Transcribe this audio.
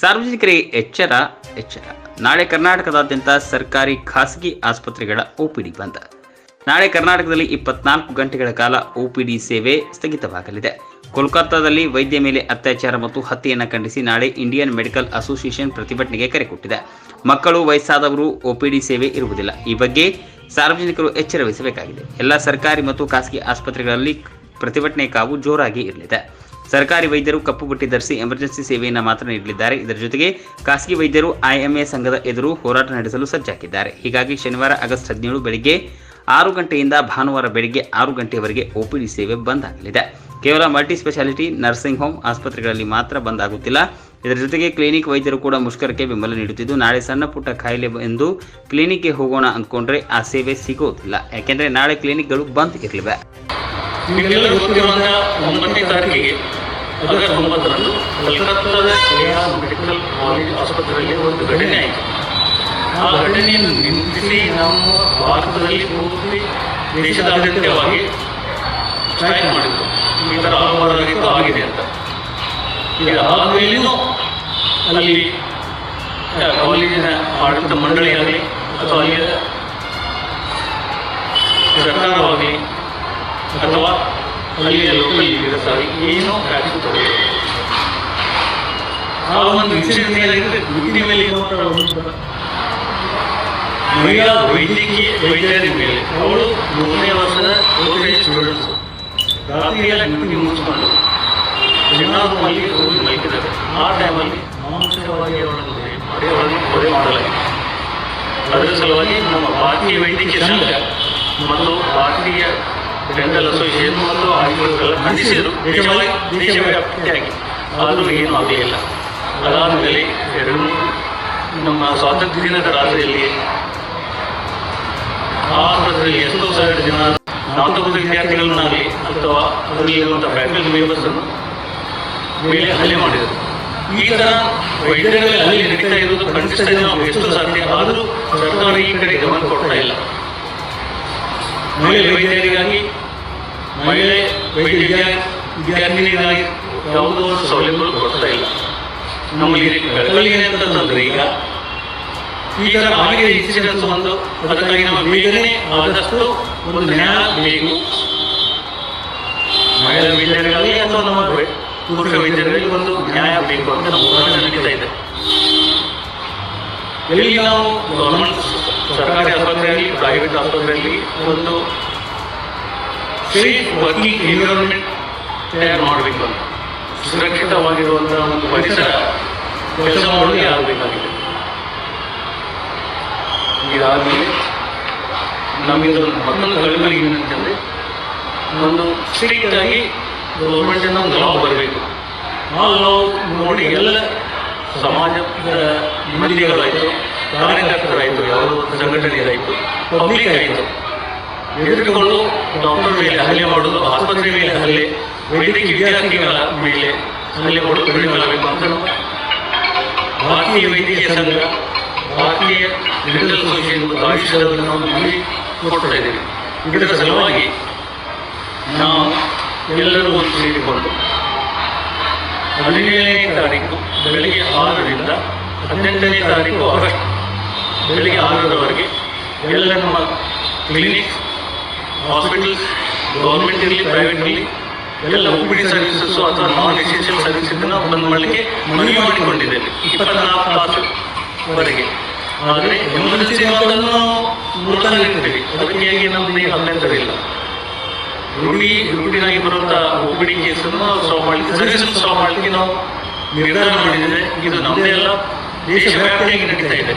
ಸಾರ್ವಜನಿಕರಿಗೆ ಎಚ್ಚರ ಎಚ್ಚರ. ನಾಳೆ ಕರ್ನಾಟಕದಾದ್ಯಂತ ಸರ್ಕಾರಿ ಖಾಸಗಿ ಆಸ್ಪತ್ರೆಗಳ ಒಪಿಡಿ ಬಂದ್. ನಾಳೆ ಕರ್ನಾಟಕದಲ್ಲಿ ಇಪ್ಪತ್ನಾಲ್ಕು ಗಂಟೆಗಳ ಕಾಲ ಒಪಿಡಿ ಸೇವೆ ಸ್ಥಗಿತವಾಗಲಿದೆ. ಕೋಲ್ಕತ್ತಾದಲ್ಲಿ ವೈದ್ಯ ಮೇಲೆ ಅತ್ಯಾಚಾರ ಮತ್ತು ಹತ್ಯೆಯನ್ನು ಖಂಡಿಸಿ ನಾಳೆ ಇಂಡಿಯನ್ ಮೆಡಿಕಲ್ ಅಸೋಸಿಯೇಷನ್ ಪ್ರತಿಭಟನೆಗೆ ಕರೆ ಕೊಟ್ಟಿದೆ. ಮಕ್ಕಳು, ವಯಸ್ಸಾದವರು ಒಪಿಡಿ ಸೇವೆ ಇರುವುದಿಲ್ಲ. ಈ ಬಗ್ಗೆ ಸಾರ್ವಜನಿಕರು ಎಚ್ಚರ ವಹಿಸಬೇಕಾಗಿದೆ. ಎಲ್ಲ ಸರ್ಕಾರಿ ಮತ್ತು ಖಾಸಗಿ ಆಸ್ಪತ್ರೆಗಳಲ್ಲಿ ಪ್ರತಿಭಟನೆ ಕಾವು ಜೋರಾಗಿ ಇರಲಿದೆ. ಸರ್ಕಾರಿ ವೈದ್ಯರು ಕಪ್ಪು ಬಟ್ಟೆ ಧರಿಸಿ ಎಮರ್ಜೆನ್ಸಿ ಸೇವೆಯನ್ನು ಮಾತ್ರ ನೀಡಲಿದ್ದಾರೆ. ಇದರ ಜೊತೆಗೆ ಖಾಸಗಿ ವೈದ್ಯರು ಐಎಂಎ ಸಂಘದ ಎದುರು ಹೋರಾಟ ನಡೆಸಲು ಸಜ್ಜಾಗಿದ್ದಾರೆ. ಹೀಗಾಗಿ ಶನಿವಾರ ಆಗಸ್ಟ್ ಹದಿನೇಳು ಬೆಳಿಗ್ಗೆ ಆರು ಗಂಟೆಯಿಂದ ಭಾನುವಾರ ಬೆಳಿಗ್ಗೆ ಆರು ಗಂಟೆಯವರೆಗೆ ಒಪಿಡಿ ಸೇವೆ ಬಂದ್ ಆಗಲಿದೆ. ಕೇವಲ ಮಲ್ಟಿ ಸ್ಪೆಷಾಲಿಟಿ ನರ್ಸಿಂಗ್ ಹೋಮ್ ಆಸ್ಪತ್ರೆಗಳಲ್ಲಿ ಮಾತ್ರ ಬಂದ್ ಆಗುತ್ತಿಲ್ಲ. ಇದರ ಜೊತೆಗೆ ಕ್ಲಿನಿಕ್ ವೈದ್ಯರು ಕೂಡ ಮುಷ್ಕರಕ್ಕೆ ಬೆಂಬಲ ನೀಡುತ್ತಿದ್ದು, ನಾಳೆ ಸಣ್ಣ ಪುಟ್ಟ ಕಾಯಿಲೆ ಎಂದು ಕ್ಲಿನಿಕ್ಗೆ ಹೋಗೋಣ ಅಂದ್ಕೊಂಡ್ರೆ ಆ ಸೇವೆ ಸಿಗೋದಿಲ್ಲ. ಯಾಕೆಂದರೆ ನಾಳೆ ಕ್ಲಿನಿಕ್ಗಳು ಬಂದ್ ಇರಲಿವೆ. ನಿಮಗೆಲ್ಲರೂ ಗೊತ್ತಿರುವಾಗ ಒಂಬತ್ತನೇ ತಾರೀಕಿಗೆ ಆಗಸ್ಟ್ ಒಂಬತ್ತರಂದು ಕಲ್ಕತ್ತಾದ ಕೆಆ ಮೆಡಿಕಲ್ ಕಾಲೇಜ್ ಆಸ್ಪತ್ರೆಯಲ್ಲಿ ಒಂದು ಘಟನೆ ಆಯಿತು. ಆ ಘಟನೆಯನ್ನು ನಿಂದಿಸಿ ನಾವು ಭಾರತದಲ್ಲಿ ಪೂರ್ತಿ ದೇಶದಾದ್ಯಂತವಾಗಿ ಸ್ಟ್ರೈಕ್ ಮಾಡಿದ್ರು. ಈ ಥರ ಆಗಬಾರದಾಗಿತ್ತು ಆಗಿದೆ ಅಂತ. ಈಗ ಆದಮೇಲೂ ಅಲ್ಲಿ ಕಾಲೇಜಿನ ಆಡಳಿತ ಮಂಡಳಿಯಾಗಲಿ ಅಥವಾ ಅಲ್ಲಿಯ ಸರ್ಕಾರವಾಗಲಿ ಅಲ್ಲಿಯ ಲೋಕಲ್ ಲೀಡರ್ಸ್ ಆಗಿ ಏನೋ ಆಕ್ಷನ್ ತಗೊಳ್ಳಿ ಆ ಒಂದು ಇನ್ಸಿಡೆಂಟ್ ಏನಾಗಿದೆ ದುಡ್ಡಿನ ಮೇಲೆ ಇರುವಂತಹ ಒಂದು ಮಹಿಳಾ ವೈದ್ಯಕೀಯ ವೈದ್ಯರ ಮೇಲೆ ಅವಳು ಮೂರನೇ ವರ್ಷದ ಕಾಲೇಜ್ ಸ್ಟೂಡೆಂಟ್ಸ್ ರಾತ್ರಿಯೆಲ್ಲ ಡ್ಯೂಟಿ ಮುಗಿಸ್ಕೊಂಡು ಚಿನ್ನಾರು ಮಲ್ಲಿಗೆ ಹೋಗಿ ಮಲಗಿದ್ದಾರೆ ಆ ಟೈಮಲ್ಲಿ ಮಾಂಸವಾಗಿ ಅವಳನ್ನು ಕೊಲೆ ಮಾಡಿ ಅವಳನ್ನು ಕೊಲೆ ಮಾಡಲಾಗಿದೆ ಅದರ ಸಲುವಾಗಿ ನಮ್ಮ ಭಾರತೀಯ ವೈದ್ಯಕೀಯ ಸಂಘ ಮತ್ತು ಭಾರತೀಯ ಡೆಂಟಲ್ ಅಸೋಸಿಯೇಷನ್ ಮತ್ತು ಎಲ್ಲ ಖಂಡಿಸಿದರು ದೇಶವಾಗಿ ದೇಶವ್ಯಾಪ್ತಿಯಾಗಿ ಆದರೂ ಏನೂ ಆಗಲಿಲ್ಲ. ಇಲ್ಲ ಮೇಲೆ ಎರಡು ನಮ್ಮ ಸ್ವಾತಂತ್ರ್ಯ ದಿನದ ರಾತ್ರಿಯಲ್ಲಿ ಆ ಆಸ್ಪತ್ರೆಯಲ್ಲಿ ಎಷ್ಟೋ ಸಾವಿರ ಜನ ನಾಲ್ಕು ವಿದ್ಯಾರ್ಥಿಗಳನ್ನಾಗಲಿ ಅಥವಾ ಅದರಲ್ಲಿರುವಂಥ ಫ್ಯಾಕಲ್ಟಿ ಮೆಂಬರ್ಸನ್ನು ಮೇಲೆ ಹಲ್ಲೆ ಮಾಡಿದರು. ಈ ಥರ ವೈದ್ಯರಲ್ಲಿ ಹಲ್ಲೆ ನಡೀತಾ ಇರುವುದು ಖಂಡಿಸ್ತಾ ಇದೆ ಎಷ್ಟು ಸಾಧ್ಯ. ಆದರೂ ಸರ್ಕಾರ ಈ ಕಡೆ ಗಮನ ಕೊಡ್ತಾ ಇಲ್ಲ. ಮಹಿಳೆ ವೈದ್ಯರಿಗಾಗಿ ಮಹಿಳೆ ವೈದ್ಯ ವಿದ್ಯಾ- ವಿದ್ಯಾರ್ಥಿನಿಗಾಗಿ ಯಾವುದೋ ಒಂದು ಸೌಲಭ್ಯಗಳು ಕೊಡ್ತಾ ಇಲ್ಲ. ನಮ್ಮಲ್ಲಿ ಅಂತ ಅಂತಂದ್ರೆ ಈಗ ಈ ಥರ ಆಗಿದೆ ಇನ್ಸಿಡೆನ್ಸ್ ಒಂದು ಅದಕ್ಕಾಗಿ ನಮ್ಮ ಬೇಗನೆ ಆದಷ್ಟು ಒಂದು ನ್ಯಾಯ ಬೇಕು. ಮಹಿಳಾ ವೈದ್ಯರಿಗಾಗಿ ಅಥವಾ ನಮ್ಮ ಪುರುಷ ವೈದ್ಯರಿಗೆ ಒಂದು ನ್ಯಾಯ ಬೇಕು ಅಂತ ನಮ್ಮ ಹೋರಾಟ ನಡೀತಾ ಇದೆ. ಎಲ್ಲಿ ನಾವು ಗೌರ್ಮೆಂಟ್ ಸರ್ಕಾರಿ ಆಸ್ಪತ್ರೆಯಲ್ಲಿ ಪ್ರೈವೇಟ್ ಆಸ್ಪತ್ರೆಯಲ್ಲಿ ಒಂದು ಸೇಫ್ ವರ್ಕಿಂಗ್ ಎನ್ವಿರಾನ್ಮೆಂಟ್ ತಯಾರು ಮಾಡಬೇಕು ಅಂತ. ಸುರಕ್ಷಿತವಾಗಿರುವಂತಹ ಒಂದು ಪರಿಸರ ಕೆಲಸ ಮಾಡಲು ಆಗಬೇಕಾಗಿದೆ ಇದಾದಮೇಲೆ ನಮ್ಮಿಂದ ಮತ್ತೊಂದು ಕಳಕಳಿ ಏನಂತಂದರೆ, ಒಂದು ಆಗಿ ಗೌರ್ಮೆಂಟಿಂದ ಒಂದು ಲಾ ಬರಬೇಕು. ಆ ಲಾ ನೋಡಿ ಎಲ್ಲ ಸಮಾಜದ ಮಂದಿಗಳಾಯಿತು ಕಾರ್ಯಕರ್ತರಾಯಿತು ಯಾವುದೋ ಒಂದು ಸಂಘಟನೆಯಾಯಿತು ಪಬ್ಲಿಕ್ ಆಯಿತು. ಎದುರುಗಳು ಡಾಕ್ಟರ್ ಮೇಲೆ ಹಲ್ಲೆ ಮಾಡೋದು ಆಸ್ಪತ್ರೆ ಮೇಲೆ ಹಲ್ಲೆ ವೈದ್ಯಕೀಯ ವಿದ್ಯಾರ್ಥಿಗಳ ಮೇಲೆ ಹಲ್ಲೆ ಮಾಡೋದು ಕಡಿಮೆ ಆಗಬೇಕು ಅಂತ. ನಾವು ಭಾರತೀಯ ವೈದ್ಯಕೀಯ ಸಂಘ ಭಾರತೀಯ ಮೆಡಿಕಲ್ ಅಸೋಸಿಯೇಷನ್ ಮತ್ತು ಆಯುಷ್ ನಾವು ಮನವಿ ಕೊಡ್ತಾ ಇದ್ದೇವೆ. ಇದರ ಸಲುವಾಗಿ ನಾವು ಎಲ್ಲರೂ ಒಂದು ಸೇರಿಕೊಂಡು ಹದಿನೇಳನೇ ತಾರೀಕು ಬೆಳಗ್ಗೆ ಆರರಿಂದ ಹದಿನೆಂಟನೇ ತಾರೀಕು ಆಗಸ್ಟ್ ಬೆಳಗ್ಗೆ ಆರರವರೆಗೆ ಎಲ್ಲ ನಮ್ಮ ಕ್ಲಿನಿಕ್ಸ್ ಹಾಸ್ಪಿಟಲ್ಸ್ ಗೌರ್ಮೆಂಟ್ ಇರಲಿ ಪ್ರೈವೇಟ್ ಇರಲಿ, ಎಲ್ಲ ಒ ಪಿ ಡಿ ಸರ್ವಿಸಸ್ಸು ಅಥವಾ ನಾನ್ ಎಸೆನ್ಷಿಯಲ್ ಸರ್ವಿಸ್ ನಾವು ಬಂದ್ ಮಾಡಲಿಕ್ಕೆ ಮನವಿ ಮಾಡಿಕೊಂಡಿದ್ದೇನೆ ಇಪ್ಪತ್ನಾಲ್ಕು ತಾಸುವರೆಗೆ ಆದರೆ ಎಮರ್ಜೆನ್ಸಿ ಅನ್ನೋದನ್ನು ನಾವು ನೋಡ್ತಾ ಇರ್ತೀವಿ. ಅದಕ್ಕೆ ನಮ್ಮದು ಅಭ್ಯಂತರ ಇಲ್ಲ. ರೂಢಿ ರೂಢಿನಾಗಿ ಬರುವಂಥ ಒ ಪಿ ಡಿ ಕೇಸನ್ನು ನಾವು ಸಾಲ್ವ್ ಮಾಡಲಿಕ್ಕೆ ಸರ್ವಿಸ್ ಸಾಲ್ವ್ ಮಾಡಲಿಕ್ಕೆ ನಾವು ನಿರ್ಧಾರ ಮಾಡಿದ್ದೇವೆ. ಇದು ನಮ್ಮದೇ ಎಲ್ಲ ದೇಶವ್ಯಾಪಿಯಾಗಿ ನಡೀತಾ ಇದೆ.